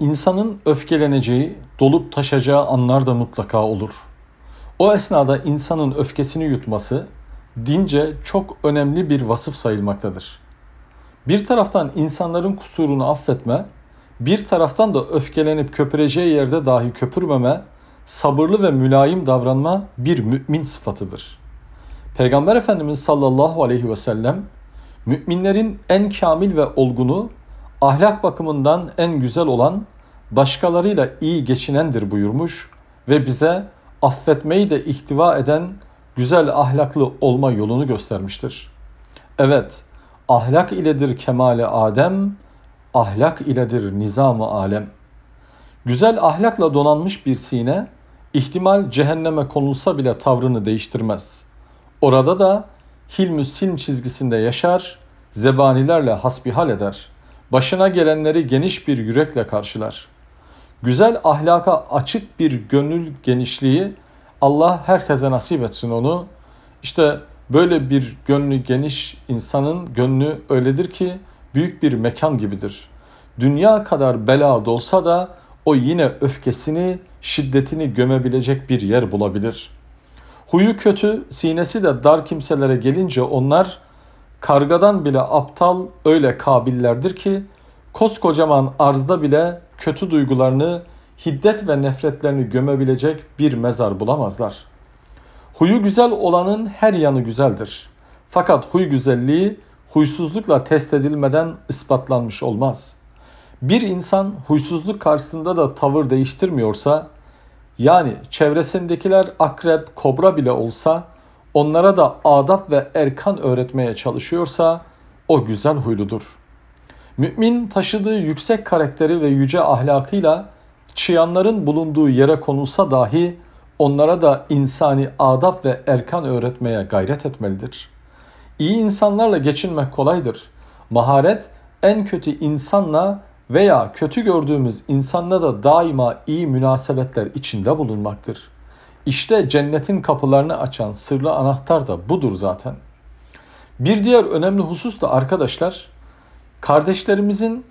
İnsanın öfkeleneceği, dolup taşacağı anlar da mutlaka olur. O esnada insanın öfkesini yutması dince çok önemli bir vasıf sayılmaktadır. Bir taraftan insanların kusurunu affetme, bir taraftan da öfkelenip köpüreceği yerde dahi köpürmeme, sabırlı ve mülayim davranma bir mümin sıfatıdır. Peygamber Efendimiz sallallahu aleyhi ve sellem müminlerin en kamil ve olgunu, ahlak bakımından en güzel olan, başkalarıyla iyi geçinendir buyurmuş ve bize affetmeyi de ihtiva eden güzel ahlaklı olma yolunu göstermiştir. Evet, ahlak iledir kemale Adem, ahlak iledir nizamı alem. Güzel ahlakla donanmış bir sine, ihtimal cehenneme konulsa bile tavrını değiştirmez. Orada da hilmü silm çizgisinde yaşar, zebanilerle hasbihal eder. Başına gelenleri geniş bir yürekle karşılar. Güzel ahlaka açık bir gönül genişliği Allah herkese nasip etsin onu. İşte böyle bir gönlü geniş insanın gönlü öyledir ki büyük bir mekan gibidir. Dünya kadar bela dolsa da o yine öfkesini, şiddetini gömebilecek bir yer bulabilir. Huyu kötü, sinesi de dar kimselere gelince onlar kargadan bile aptal öyle kabillerdir ki koskocaman arzda bile kötü duygularını, hiddet ve nefretlerini gömebilecek bir mezar bulamazlar. Huyu güzel olanın her yanı güzeldir. Fakat huy güzelliği huysuzlukla test edilmeden ispatlanmış olmaz. Bir insan huysuzluk karşısında da tavır değiştirmiyorsa, yani çevresindekiler akrep, kobra bile olsa, onlara da adap ve erkan öğretmeye çalışıyorsa, o güzel huyludur. Mümin taşıdığı yüksek karakteri ve yüce ahlakıyla çıyanların bulunduğu yere konulsa dahi onlara da insani adap ve erkan öğretmeye gayret etmelidir. İyi insanlarla geçinmek kolaydır. Maharet en kötü insanla veya kötü gördüğümüz insanla da daima iyi münasebetler içinde bulunmaktır. İşte cennetin kapılarını açan sırlı anahtar da budur zaten. Bir diğer önemli husus da arkadaşlar, kardeşlerimizin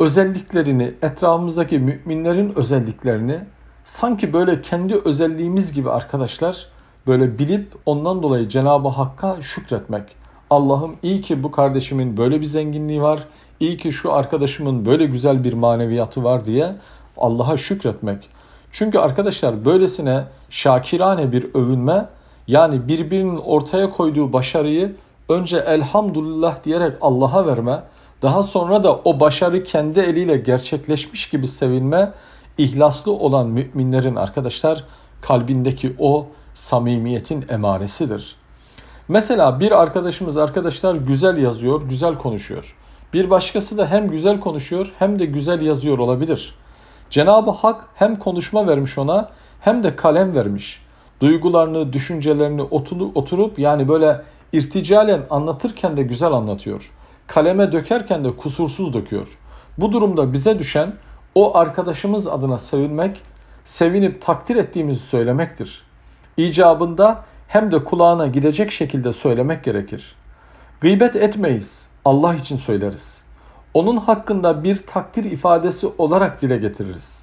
özelliklerini, etrafımızdaki müminlerin özelliklerini sanki böyle kendi özelliğimiz gibi arkadaşlar böyle bilip ondan dolayı Cenab-ı Hakk'a şükretmek. Allah'ım iyi ki bu kardeşimin böyle bir zenginliği var. İyi ki şu arkadaşımın böyle güzel bir maneviyatı var diye Allah'a şükretmek. Çünkü arkadaşlar böylesine şakirane bir övünme yani birbirinin ortaya koyduğu başarıyı önce elhamdülillah diyerek Allah'a verme, daha sonra da o başarı kendi eliyle gerçekleşmiş gibi sevinme, ihlaslı olan müminlerin arkadaşlar kalbindeki o samimiyetin emaresidir. Mesela bir arkadaşımız arkadaşlar güzel yazıyor, güzel konuşuyor. Bir başkası da hem güzel konuşuyor hem de güzel yazıyor olabilir. Cenab-ı Hak hem konuşma vermiş ona hem de kalem vermiş. Duygularını, düşüncelerini oturup yani böyle irticalen anlatırken de güzel anlatıyor. Kaleme dökerken de kusursuz döküyor. Bu durumda bize düşen o arkadaşımız adına sevinmek, sevinip takdir ettiğimizi söylemektir. İcabında hem de kulağına gidecek şekilde söylemek gerekir. Gıybet etmeyiz, Allah için söyleriz. Onun hakkında bir takdir ifadesi olarak dile getiririz.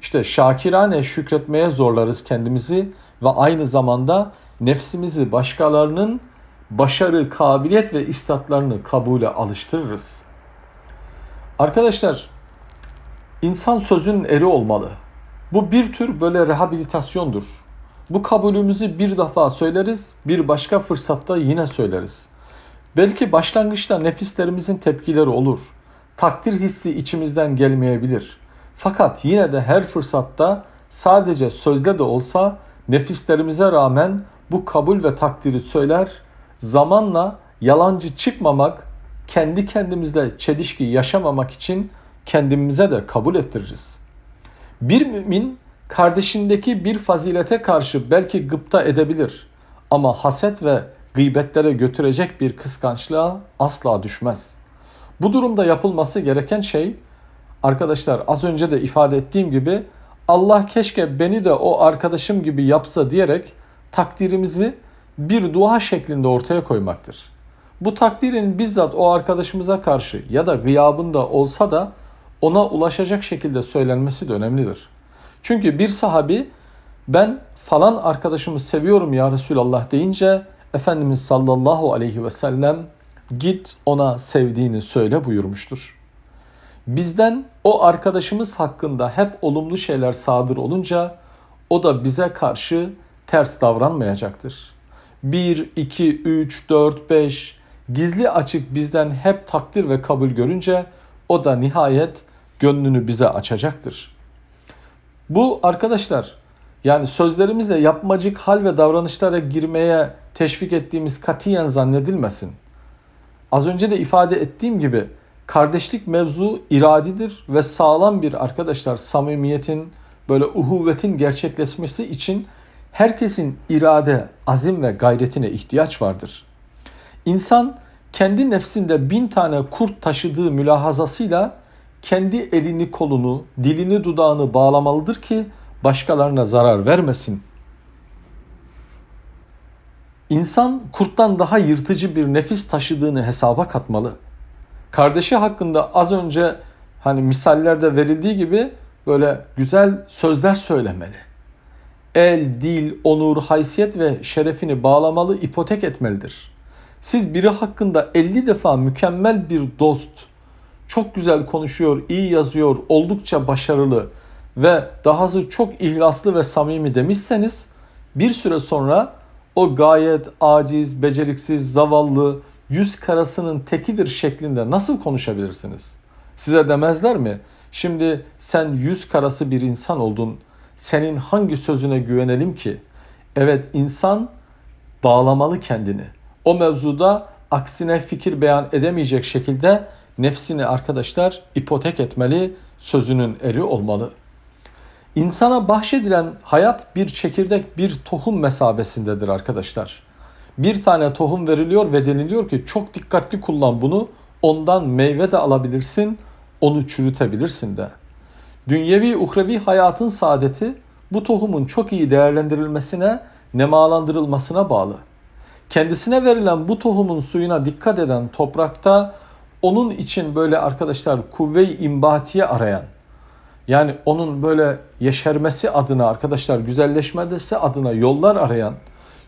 İşte şakirane şükretmeye zorlarız kendimizi ve aynı zamanda nefsimizi başkalarının başarı, kabiliyet ve istatlarını kabule alıştırırız. Arkadaşlar, insan sözün eri olmalı. Bu bir tür böyle rehabilitasyondur. Bu kabulümüzü bir defa söyleriz, bir başka fırsatta yine söyleriz. Belki başlangıçta nefislerimizin tepkileri olur. Takdir hissi içimizden gelmeyebilir. Fakat yine de her fırsatta sadece sözle de olsa nefislerimize rağmen bu kabul ve takdiri söyler, zamanla yalancı çıkmamak, kendi kendimizle çelişki yaşamamak için kendimize de kabul ettiririz. Bir mümin kardeşindeki bir fazilete karşı belki gıpta edebilir ama haset ve gıybetlere götürecek bir kıskançlığa asla düşmez. Bu durumda yapılması gereken şey arkadaşlar az önce de ifade ettiğim gibi Allah keşke beni de o arkadaşım gibi yapsa diyerek takdirimizi bir dua şeklinde ortaya koymaktır. Bu takdirin bizzat o arkadaşımıza karşı ya da gıyabında olsa da ona ulaşacak şekilde söylenmesi de önemlidir. Çünkü bir sahabi ben falan arkadaşımı seviyorum ya Resulallah deyince Efendimiz sallallahu aleyhi ve sellem git ona sevdiğini söyle buyurmuştur. Bizden o arkadaşımız hakkında hep olumlu şeyler sadır olunca o da bize karşı ters davranmayacaktır. 1, 2, 3, 4, 5 gizli açık bizden hep takdir ve kabul görünce o da nihayet gönlünü bize açacaktır. Bu arkadaşlar yani sözlerimizle yapmacık hal ve davranışlara girmeye teşvik ettiğimiz katiyen zannedilmesin. Az önce de ifade ettiğim gibi kardeşlik mevzu iradidir ve sağlam bir arkadaşlar samimiyetin böyle uhuvvetin gerçekleşmesi için herkesin irade, azim ve gayretine ihtiyaç vardır. İnsan kendi nefsinde bin tane kurt taşıdığı mülahazasıyla kendi elini kolunu, dilini dudağını bağlamalıdır ki başkalarına zarar vermesin. İnsan kurttan daha yırtıcı bir nefis taşıdığını hesaba katmalı. Kardeşi hakkında az önce hani misallerde verildiği gibi böyle güzel sözler söylemeli. El, dil, onur, haysiyet ve şerefini bağlamalı, ipotek etmelidir. Siz biri hakkında 50 defa mükemmel bir dost, çok güzel konuşuyor, iyi yazıyor, oldukça başarılı ve dahası çok ihlaslı ve samimi demişseniz bir süre sonra o gayet aciz, beceriksiz, zavallı, yüz karasının tekidir şeklinde nasıl konuşabilirsiniz? Size demezler mi? Şimdi sen yüz karası bir insan oldun. Senin hangi sözüne güvenelim ki? Evet insan bağlamalı kendini. O mevzuda aksine fikir beyan edemeyecek şekilde nefsini arkadaşlar ipotek etmeli, sözünün eri olmalı. İnsana bahşedilen hayat bir çekirdek, bir tohum mesabesindedir arkadaşlar. Bir tane tohum veriliyor ve deniliyor ki çok dikkatli kullan bunu. Ondan meyve de alabilirsin, onu çürütebilirsin de. Dünyevi uhrevi hayatın saadeti bu tohumun çok iyi değerlendirilmesine, nemalandırılmasına bağlı. Kendisine verilen bu tohumun suyuna dikkat eden toprakta onun için böyle arkadaşlar kuvve-i imbatiye arayan, yani onun böyle yeşermesi adına arkadaşlar güzelleşmesi adına yollar arayan,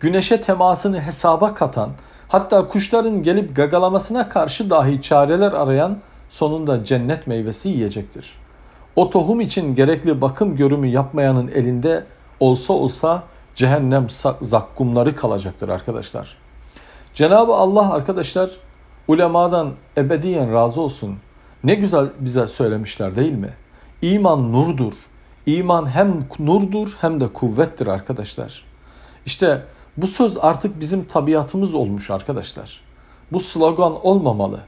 güneşe temasını hesaba katan, hatta kuşların gelip gagalamasına karşı dahi çareler arayan sonunda cennet meyvesi yiyecektir. O tohum için gerekli bakım görümü yapmayanın elinde olsa olsa cehennem zakkumları kalacaktır arkadaşlar. Cenab-ı Allah arkadaşlar ulemadan ebediyen razı olsun. Ne güzel bize söylemişler değil mi? İman nurdur. İman hem nurdur hem de kuvvettir arkadaşlar. İşte bu söz artık bizim tabiatımız olmuş arkadaşlar. Bu slogan olmamalı.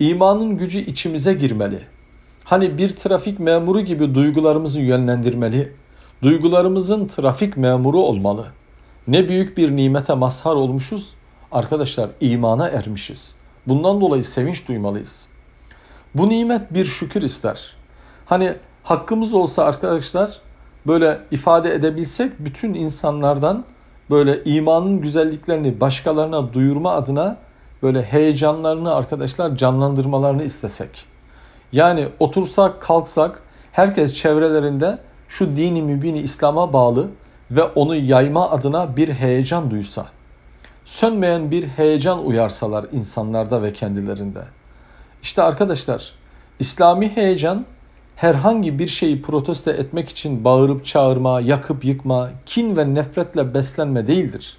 İmanın gücü içimize girmeli. Hani bir trafik memuru gibi duygularımızı yönlendirmeli. Duygularımızın trafik memuru olmalı. Ne büyük bir nimete mazhar olmuşuz. Arkadaşlar imana ermişiz. Bundan dolayı sevinç duymalıyız. Bu nimet bir şükür ister. Hani hakkımız olsa arkadaşlar böyle ifade edebilsek bütün insanlardan böyle imanın güzelliklerini başkalarına duyurma adına böyle heyecanlarını arkadaşlar canlandırmalarını istesek. Yani otursak kalksak herkes çevrelerinde şu dini mübini İslam'a bağlı ve onu yayma adına bir heyecan duysa. Sönmeyen bir heyecan uyarsalar insanlarda ve kendilerinde. İşte arkadaşlar İslami heyecan herhangi bir şeyi protesto etmek için bağırıp çağırma, yakıp yıkma, kin ve nefretle beslenme değildir.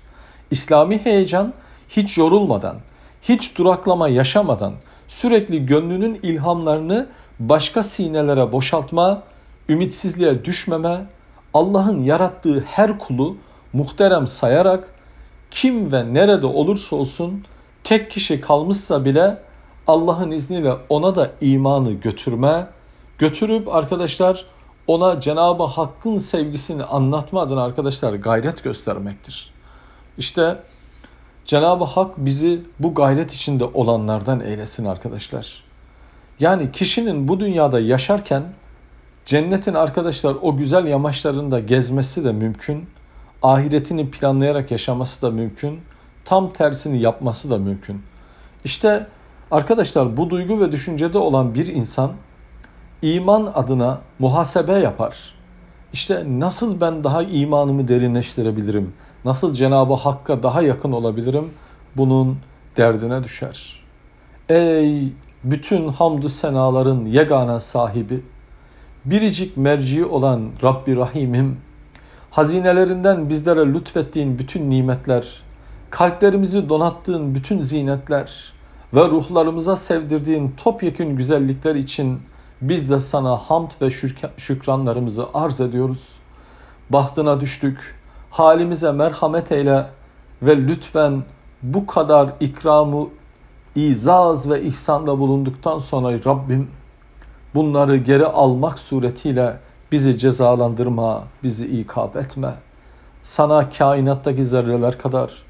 İslami heyecan hiç yorulmadan, hiç duraklama yaşamadan sürekli gönlünün ilhamlarını başka sinelere boşaltma, ümitsizliğe düşmeme, Allah'ın yarattığı her kulu muhterem sayarak kim ve nerede olursa olsun tek kişi kalmışsa bile Allah'ın izniyle ona da imanı götürme, götürüp arkadaşlar ona Cenab-ı Hakk'ın sevgisini anlatma adına arkadaşlar gayret göstermektir. İşte Cenab-ı Hak bizi bu gayret içinde olanlardan eylesin arkadaşlar. Yani kişinin bu dünyada yaşarken cennetin arkadaşlar o güzel yamaçlarında gezmesi de mümkün. Ahiretini planlayarak yaşaması da mümkün. Tam tersini yapması da mümkün. İşte arkadaşlar bu duygu ve düşüncede olan bir insan iman adına muhasebe yapar. İşte nasıl ben daha imanımı derinleştirebilirim? Nasıl Cenab-ı Hakk'a daha yakın olabilirim? Bunun derdine düşer. Ey bütün hamdü senaların yegane sahibi, biricik merci olan Rabbi Rahim'im, hazinelerinden bizlere lütfettiğin bütün nimetler, kalplerimizi donattığın bütün zinetler ve ruhlarımıza sevdirdiğin topyekün güzellikler için biz de sana hamd ve şükr- şükranlarımızı arz ediyoruz. Bahtına düştük, halimize merhamet eyle ve lütfen bu kadar ikramı izaz ve ihsanda bulunduktan sonra Rabbim bunları geri almak suretiyle bizi cezalandırma, bizi ikab etme. Sana kainattaki zerreler kadar,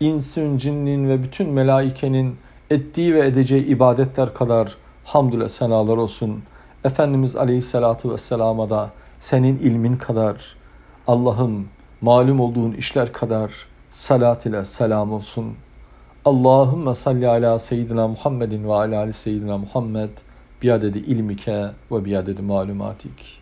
insün, cinnin ve bütün melaikenin ettiği ve edeceği ibadetler kadar hamdüle senalar olsun. Efendimiz Aleyhisselatü Vesselam'a da senin ilmin kadar, Allah'ım malum olduğun işler kadar salat ile selam olsun. Allahümme salli ala seyyidina Muhammedin ve ala ali seyyidina Muhammed biadedi ilmike ve biadedi malumatik.